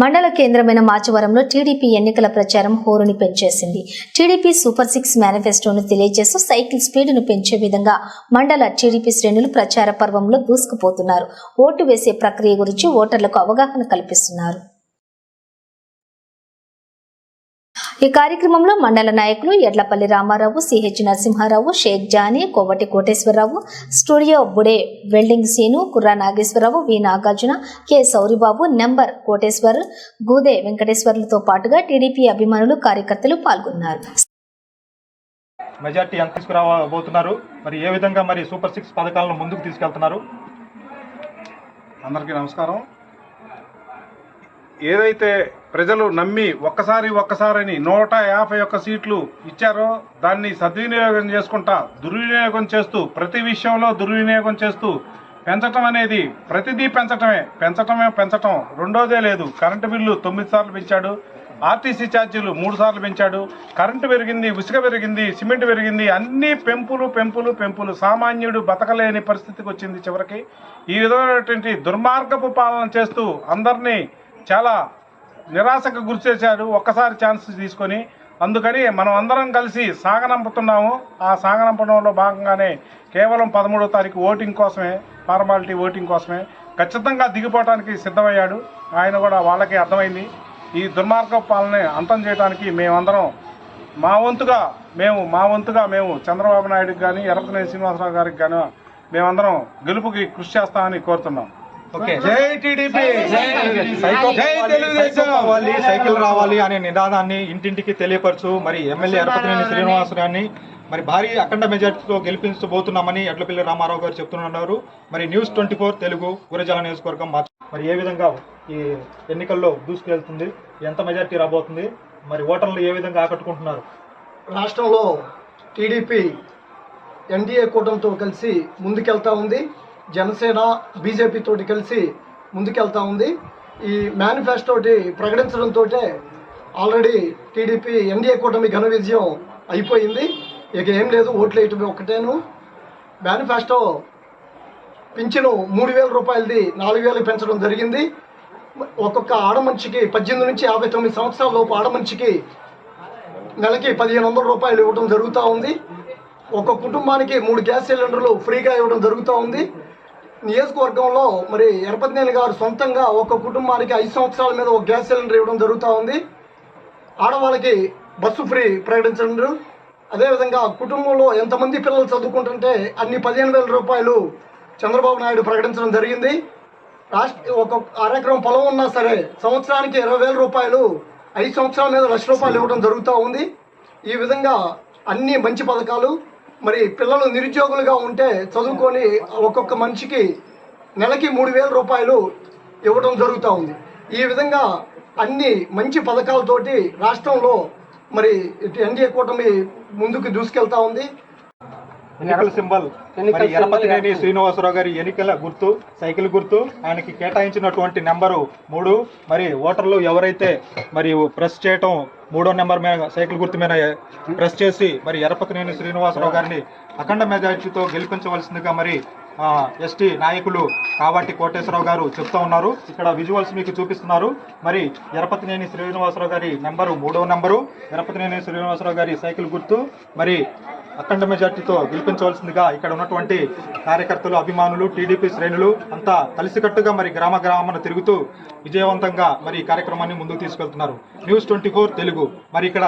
మండల కేంద్రమైన మాచవరంలో టీడీపీ ఎన్నికల ప్రచారం హోరుని పెంచేసింది. టీడీపీ సూపర్ సిక్స్ మేనిఫెస్టోను తెలియజేస్తూ సైకిల్ స్పీడ్ను పెంచే విధంగా మండల టీడీపీ శ్రేణులు ప్రచార పర్వంలో దూసుకుపోతున్నారు. ఓటు వేసే ప్రక్రియ గురించి ఓటర్లకు అవగాహన కల్పిస్తున్నారు. ఈ కార్యక్రమంలో మండల నాయకులు Edlapalli Ramarao CH Narasimharao Shaik Jani Kovati Koteswararao studio Bude welding Seenu Kurra Nageswararao V Nagarjuna K Souribabu number Koteswar Gude వెంకటేశ్వర్లతో పాటుగా టీడీపీ అభిమానులు కార్యకర్తలు పాల్గొన్నారు. మెజార్టీ ఎంత తీసుకురాబోతున్నారు. మరి ఏ విధంగా మరి సూపర్ సిక్స్ పథకాలను ముందుకు తీసుకెళ్తున్నారు? అందరికీ నమస్కారం. ఏదైతే ప్రజలు నమ్మి ఒక్కసారి ఒక్కసారని నూట యాభై ఒక్క సీట్లు ఇచ్చారో దాన్ని సద్వినియోగం చేసుకుంటా దుర్వినియోగం చేస్తూ ప్రతి విషయంలో దుర్వినియోగం చేస్తూ పెంచటం అనేది ప్రతిదీ పెంచటమే. పెంచటమే పెంచటం రెండోదే లేదు. కరెంటు బిల్లు తొమ్మిది సార్లు పెంచాడు ఆర్టీసీ ఛార్జీలు మూడు సార్లు పెంచాడు కరెంటు పెరిగింది ఉసుక పెరిగింది సిమెంట్ పెరిగింది అన్ని పెంపులు పెంపులు పెంపులు. సామాన్యుడు బతకలేని పరిస్థితికి వచ్చింది చివరికి. ఈ విధమైనటువంటి దుర్మార్గపు పాలన చేస్తూ అందరినీ చాలా నిరాశకు గురి చేశాడు ఒక్కసారి ఛాన్స్ తీసుకొని అందుకని మనం అందరం కలిసి సాగనంపుతున్నాము. ఆ సాగనంపడంలో భాగంగానే కేవలం పదమూడో తారీఖు ఓటింగ్ కోసమే ఫార్మాలిటీ ఓటింగ్ కోసమే ఖచ్చితంగా దిగిపోవడానికి సిద్ధమయ్యాడు. ఆయన కూడా వాళ్ళకి అర్థమైంది. ఈ దుర్మార్గ పాలన అంతం చేయడానికి మేమందరం మా వంతుగా మేము మా వంతుగా మేము చంద్రబాబు నాయుడుకి కానీ ఎర్రతనేని శ్రీనివాసరావు గారికి కానీ మేమందరం గెలుపుకి కృషి చేస్తామని కోరుతున్నాం. జై టీడీపీ. జై తెలుగుదేశం! సైకిల్ రావాలి అనే నినాదాన్ని ఇంటింటికి తెలియపరచు మరి ఎమ్మెల్యే ఎరపతినేని శ్రీనివాస్ గారిని మరి భారీ అఖండ మెజార్టీతో గెలిపించబోతున్నామని ఎడ్లపల్లి రామారావు గారు చెప్తున్నారు. మరి news twenty four Telugu Gurazala నియోజకవర్గం మరి ఏ విధంగా ఈ ఎన్నికల్లో దూసుకెళ్తుంది? ఎంత మెజార్టీ రాబోతుంది? మరి ఓటర్లు ఏ విధంగా ఆకట్టుకుంటున్నారు? రాష్ట్రంలో టీడీపీ ఎన్డీఏ కూటమితో కలిసి ముందుకెళ్తా ఉంది. జనసేన బీజేపీ తోటి కలిసి ముందుకెళ్తా ఉంది. ఈ మేనిఫెస్టోటి ప్రకటించడంతో ఆల్రెడీ టీడీపీ ఎన్డీఏ కూటమి ఘన విజయం అయిపోయింది. ఇక ఏం లేదు ఓట్లు వేయటం ఒక్కటేను. మేనిఫెస్టో పింఛను మూడు వేల రూపాయలది నాలుగు వేలు పెంచడం జరిగింది. ఒక్కొక్క ఆడమనిషికి పద్దెనిమిది నుంచి యాభై తొమ్మిది సంవత్సరాల లోపు ఆడమనిషికి నెలకి పదిహేను వందల రూపాయలు ఇవ్వడం జరుగుతూ ఉంది. ఒక కుటుంబానికి మూడు గ్యాస్ సిలిండర్లు ఫ్రీగా ఇవ్వడం జరుగుతూ ఉంది. నియోజకవర్గంలో మరి ఎరపతినేని గారు సొంతంగా ఒక కుటుంబానికి ఐదు సంవత్సరాల మీద ఒక గ్యాస్ సిలిండర్ ఇవ్వడం జరుగుతూ ఉంది. ఆడవాళ్ళకి బస్సు ఫ్రీ ప్రకటించడం అదేవిధంగా కుటుంబంలో ఎంతమంది పిల్లలు చదువుకుంటుంటే అన్ని పదిహేను వేల రూపాయలు చంద్రబాబు నాయుడు ప్రకటించడం జరిగింది. రాష్ట్ర ఒక అరెకరం పొలం ఉన్నా సరే సంవత్సరానికి ఇరవై వేల రూపాయలు ఐదు సంవత్సరాల మీద లక్ష రూపాయలు ఇవ్వడం జరుగుతూ ఉంది. ఈ విధంగా అన్ని మంచి పథకాలు మరి పిల్లలు నిరుద్యోగులుగా ఉంటే చదువుకొని ఒక్కొక్క మనిషికి నెలకి మూడు వేల రూపాయలు ఇవ్వడం జరుగుతూ ఉంది. ఈ విధంగా అన్ని మంచి పథకాలతోటి రాష్ట్రంలో మరి ఇటు ఎన్డీఏ కూటమి ముందుకు దూసుకెళ్తా ఉంది. ఎన్నికల సింబల్. మరి ఎరపతినేని శ్రీనివాసరావు గారి ఎన్నికల గుర్తు సైకిల్ గుర్తు ఆయనకి కేటాయించినటువంటి నెంబరు మూడు. మరి ఓటర్లు ఎవరైతే మరి ప్రెస్ చేయటం మూడో నెంబర్ మీద సైకిల్ గుర్తు మీద ప్రెస్ చేసి మరి ఎరపతినేని శ్రీనివాసరావు గారిని అఖండ మెజార్టీతో గెలిపించవలసిందిగా మరి ఆ, ఎస్టీ నాయకులు కావాటి కోటేశ్వరరావు గారు చెప్తా ఉన్నారు. ఇక్కడ విజువల్స్ మీకు చూపిస్తున్నారు. మరి ఎరపతినేని శ్రీనివాసరావు గారి నెంబరు మూడో నెంబరు ఎరపతినేని శ్రీనివాసరావు గారి సైకిల్ గుర్తు. మరి అఖండ మెజార్టీతో గెలిపించవలసిందిగా ఇక్కడ ఉన్నటువంటి కార్యకర్తలు అభిమానులు టీడీపీ శ్రేణులు అంతా కలిసికట్టుగా మరి గ్రామ గ్రామాన తిరుగుతూ విజయవంతంగా మరి ఈ కార్యక్రమాన్ని ముందుకు తీసుకెళ్తున్నారు. News twenty Telugu. మరి ఇక్కడ